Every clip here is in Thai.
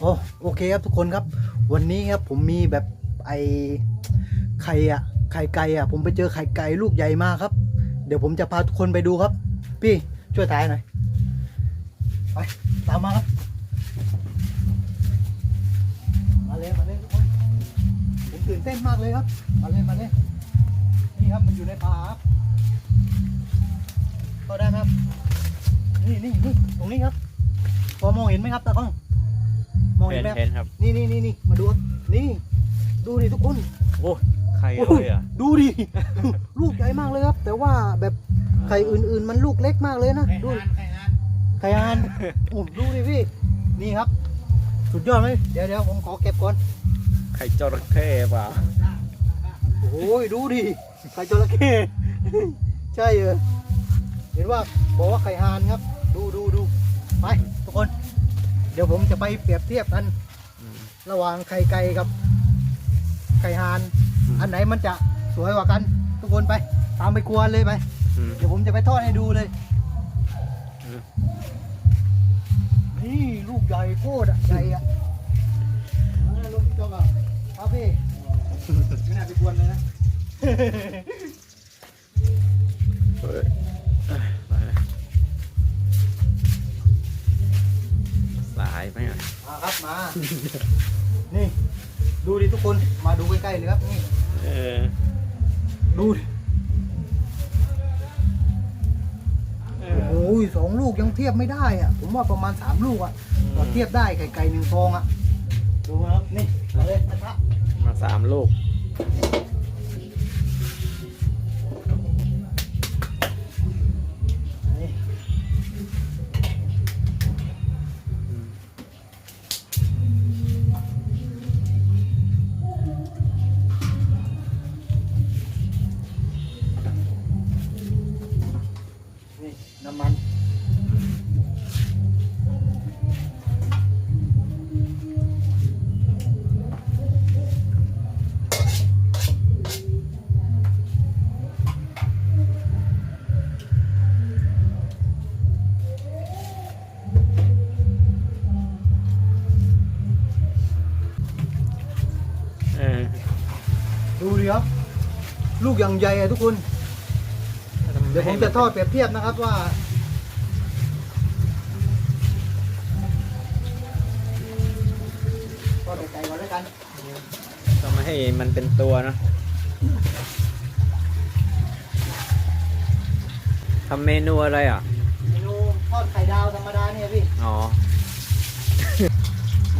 โอ้โอเคครับทุกคนครับ วันนี้ครับผมมีแบบไอไข่อะไข่ไก่อะผมไปเจอไข่ไก่ลูกใหญ่มากครับ เดี๋ยวผมจะพาทุกคนไปดูครับ พี่ช่วยถ่ายหน่อยไปตามมาครับ มาเลยมาเลยทุกคนผมตื่นเต้นมากเลยครับ มาเลยมาเลยนี่ครับมันอยู่ในป่าครับเข้าได้ครับ นี่นี่นี่ตรงนี้ครับพอมองเห็นไหมครับตากล้อง มองเห็เห็นนไหมครับเห็นครับ นี่นี่นี่นี่มาดูครับนี่ ดูดิทุกคน โอ้ใครโอ้เลยยอะดูดิ ลูกใหญ่มากเลยครับ แต่ว่าแบบไข่อื่นๆ มันลูกเล็กมากเลยนะ ดูดิไข่อานโอ้ดูดิพี่ นี่ครับ สุดยอดไหมเดี๋ยวเดี๋ยวผมขอเก็บก่อน ไข่จระเข้เปล่าโอ้ยดูดิไข่จระเข้ใช่เออเห็นว่าบอกว่าไข่หานครับ ดูดูดูไปทุกคนเดี๋ยวผมจะไปเปรียบเทียบกันอืมระหว่างไข่ไก่กับไข่หานอันไหนมันจะสวยกว่ากัน ทุกคนไป ตามไปครัวเลยไป อืม เดี๋ยวผมจะไปทอดให้ดูเลย อืม นี่ลูกใหญ่โคตรอะใหญ่อะอ่าลูกพี่จอกอะครับพี่ไม่น่าไปกวนเลยนะ นี่ ดูดิทุกคนมาดูใกล้ๆเลยครับนี่เออดูดิเอโอ้อโหสองลูกยังเทียบไม่ได้อะผมว่าประมาณสามลูกอะเราเทียบได้ไก่ไก่หนึ่งฟองอะดูนะครับนี่มาเลยนะครับมาสามลูก นี่น้ำมันเออดูดิครับ ลูกอย่างใหญ่อะทุกคน เดี๋ยวผมจะทอดเปรียบเทียบนะครับว่า ทอดไก่ก่อนแล้วกัน ต้องมาให้มันเป็นตัวเนอะทำเมนูอะไรอะ เมนูทอดไข่ดาวธรรมดาเนี่ยพี่ อ๋อ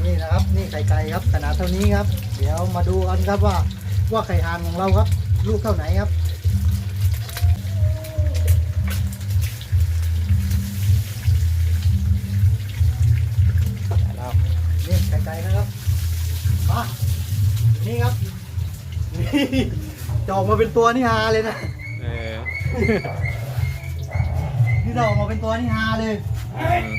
นี่นะครับ นี่ไข่ไก่ครับขนาดเท่านี้ครับ เดี๋ยวมาดูกันครับว่า ว่าไข่หานของเราครับ ลูกเท่าไหนครับ นี่ไข่ไก่นะครับมานี่ครับนี่จะออกมาเป็นตัวนี่ฮาเลยนะเออนี่เราออกมาเป็นตัวนี่ฮาเลยอืม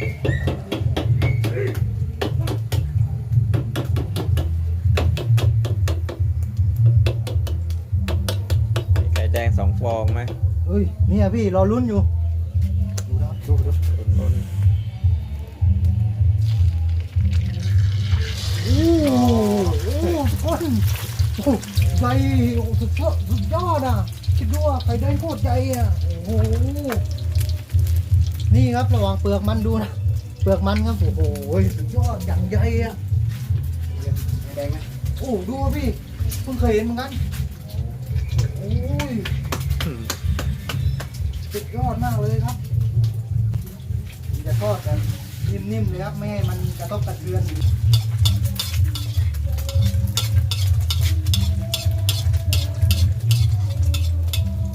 ไข่แดงสองฟองไหมเฮ้ยเนี่ยพี่รอลุ้นอยู่ โอ้โหใหญ่โอ้โหสุดยอดสุดยอดอะคิดดูว่าไข่แดงโคตรใหญ่อะโอ้โหนี่ครับระว่างเปลือกมันดูนะเปลือกมันครับโอ้โหสุดยอดอย่างใหญ่อะไข่แดงนะโอ้ดูพี่เพิ่งเคยเห็นเหมือนกันโอ้ยสุดยอดมากเลยครับจะทอดกันนิ่มๆเลยครับไม่ให้มันกระทบกระเทือน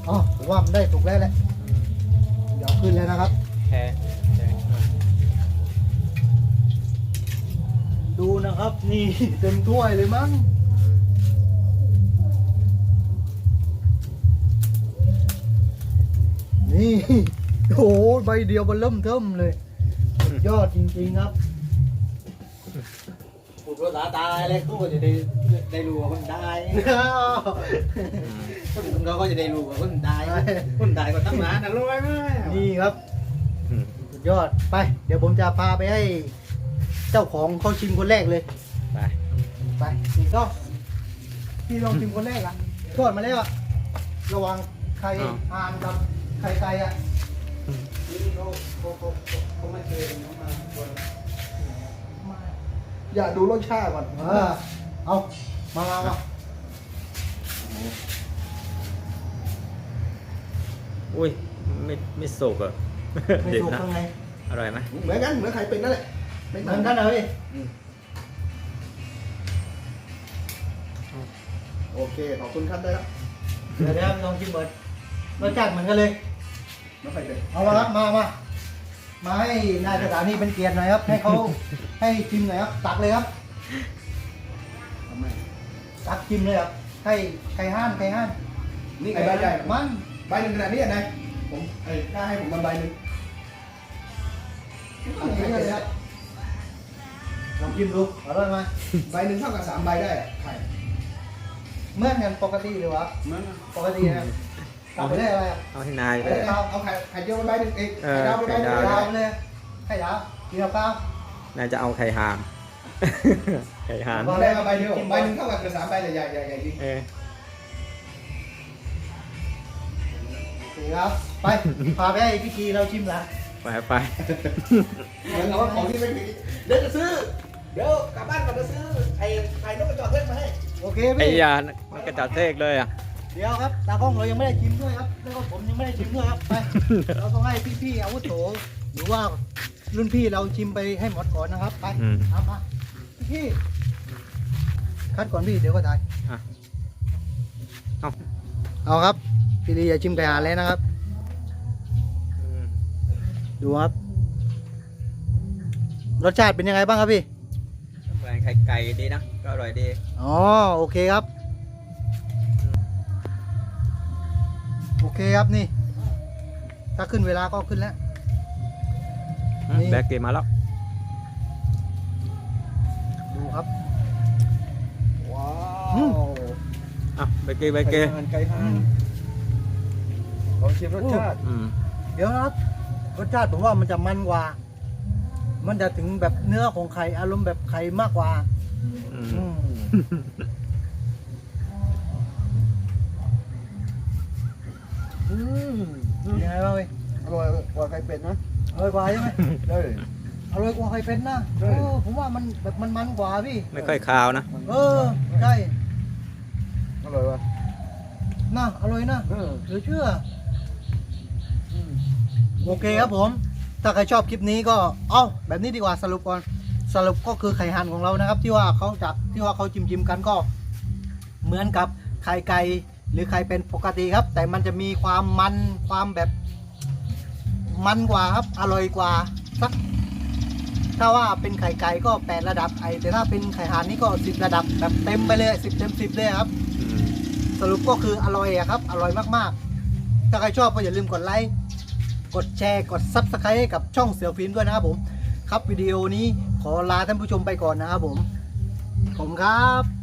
อ๋อ ผมว่ามันได้ถูกแล้วแหละเดี๋ยวขึ้นแล้วนะครับแค่แดงหน่อยดูนะครับ นี่เต็มถ้วยเลยมั้งนี่โอ้โหใบเดียวมันเริ่มเทิมเลยสุดยอดจริงๆครับพูดภาษาตายเลยเขาก็จะได้ได้รู้ว่าคนตายอืมคน เขาก็จะได้รู้ว่าคนตายคนตายก็ทำงานนะรู้ไหมนี่ครับสุดยอดไป เดี๋ยวผมจะพาไปให้ เจ้าของเขาชิมคนแรกเลย ไปไปนี่ก็พี่ลองชิมคนแรกอะทอดมาแล้วอะระวังไข่ห่านกับไข่ไก่อะนี่เขาเขาเขาเขาไม่เคยเอามาคนอยาดูรสชาติก่อนเออเอามามามา อุ้ยไม่ไม่สุกอะไม่เด็ดถูกนะข้างในอร่อยไหมเหมือนกันเหมือนไข่เป็นนั่นแหละไม่เหต่ามืงอนกันเลยโอเคขอบคุณครับได้แล้วเดี๋ยวเดี๋ยวลองชิมเบิร์ดรสชาติเหมือนกันเลยน้ำไข่เป็นเอามาครับมามามาให้นายสถานีเป็นเกียรติหน่อยครับ ให้เขาให้ชิมหน่อยครับตักเลยครับทำไมตักชิมเลยครับให้ไข่ห้านไข่ห้านนี่ไข่ใบใหญ่มัน ใบหนึ่งขนาดนี้อะนายผมไอ้กล้าให้ผมมาใบหนึ่งตักเยอะเลยครับลองชิมดูอร่อยไหมใบหนึ่งเท่ากับสามใบได้อะไข่เหมื่อนกันปกติหรือวะมันปกตินะครับตักไปได้อะไรอะเอาให้นายไปเอาเลยเอาเอาไข่ไข่เจียวมาใบหนึ่งเองเออไข่ดาวมาใบหนึ่งไข่ไข่ดาวดาวไปเลยไข่ดาวกินกับข้าวนายจะเอาไข่หาม ไข่หามได้มาใบเดียวใบหนึ่งเท่ากับสามใบเลยใหญ่ใหญ่ใหญ่ดีเออ เคครับ ไป พาไปให้พี่กีเราชิมละไปไปเหมือนกับว่าของที่ไม่มีเดี๋ยวจะซื้อ เดี๋ยวกลับบ้านก่อนจะซื้อ ไอ้ไข่นกกระจอกเทศมาให้ โอเคไอ้พี่ยามันกระจัดเทกเลยอะเดี๋ยวครับ ตากล้องเรายังไม่ได้ชิมด้วยครับ แล้วก็ผมยังไม่ได้ชิมด้วยครับ ไป เราต้องให้พี่ๆอาวุโสหรือว่ารุ่นพี่เราชิมไปให้หมดก่อนนะครับ ไปอืมเอามาพี่ๆคัดก่อนพี่เดี๋ยวก็ถ่ายอะเอา เอาครับ พี่ลีอย่าชิมไก่หานเลยนะครับอืมดูครับ รสชาติเป็นยังไงบ้างครับพี่เหมือนไข่ไก่ดีนะ ก็อร่อยดี อ๋อ โอเคครับ โอเคครับนี่ ถ้าขึ้นเวลาก็ขึ้นแล้วนี่แบกเกมมาแล้ว ดูครับ ว้าอืมวอะแบกเกมแบกเกมไก่ห่านไก่ห่าน ลองชิมรสชาติ อืมเดี๋ยวนะครับรสชาติผมว่ามันจะมันกว่า มันจะถึงแบบเนื้อของไข่อารมณ์แบบไข่มากกว่า อืมอืมอืมยังไงบ้างเว้ยอร่อยกว่าไข่เป็ดนะอร่อยกว่าใช่ไหมได้ อร่อยกว่าไข่เป็นนะใช่ เออผมว่ามันแบบมันมันกว่าพี่ ไม่ค่อยคาวนะ เออใช่อร่อยว่ะนะอร่อยนะเออเหลือเชื่ออ โอเคครับผม ถ้าใครชอบคลิปนี้ก็เอ้าแบบนี้ดีกว่าสรุปก่อนสรุปก็คือไข่ห่านของเรานะครับ ที่ว่าเขาจับที่ว่าเขาจิมจิมๆกันก็ เหมือนกับไข่ไก่หรือไข่เป็นปกติครับ แต่มันจะมีความมันความแบบ มันกว่าครับอร่อยกว่าสักถ้าว่าเป็นไข่ไก่ก็แปดระดับไอแต่ถ้าเป็นไข่ห่านนี่ก็สิบระดับแบบเต็มไปเลยสิบเต็มสิบเลยครับอืมสรุปก็คืออร่อยอะครับ อร่อยมากๆ ถ้าใครชอบก็อย่าลืมกดไลค์ กดแชร์ กด Subscribe ให้กับช่องเสือฟิล์มด้วยนะครับผม ครับวิดีโอนี้ขอลาท่านผู้ชมไปก่อนนะครับผม ผมครับ